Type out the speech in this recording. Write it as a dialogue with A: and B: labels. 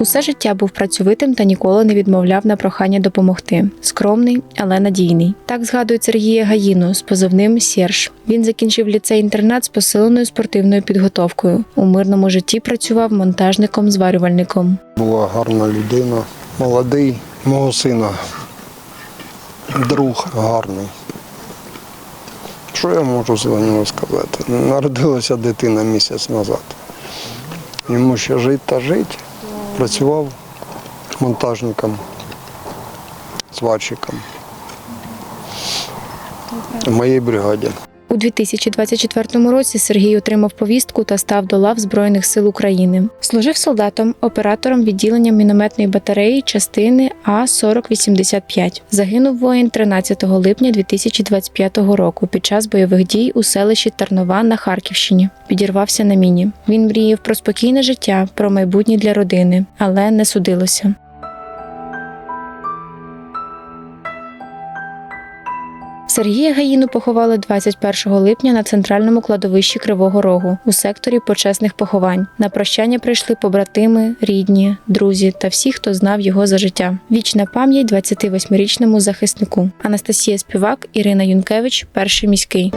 A: Усе життя був працьовитим та ніколи не відмовляв на прохання допомогти. Скромний, але надійний. Так згадують Сергія Гаїну з позивним Серж. Він закінчив ліцей-інтернат з посиленою спортивною підготовкою. У мирному житті працював монтажником-зварювальником.
B: Була гарна людина, молодий, мого сина, друг гарний. Що я можу за нього сказати? Народилася дитина місяць назад. Йому ще жити та жити. Працював монтажником, сварщиком в моїй бригаді.
A: У 2024 році Сергій отримав повістку та став до лав Збройних сил України. Служив солдатом, оператором відділення мінометної батареї частини А 4085 Загинув воїн 13 липня 2025 року під час бойових дій у селищі Тарнова на Харківщині. Підірвався на міні. Він мріяв про спокійне життя, про майбутнє для родини, але не судилося. Сергія Гаїну поховали 21 липня на центральному кладовищі Кривого Рогу у секторі почесних поховань. На прощання прийшли побратими, рідні, друзі та всі, хто знав його за життя. Вічна пам'ять 28-річному захиснику. Анастасія Співак, Ірина Юнкевич, перший міський.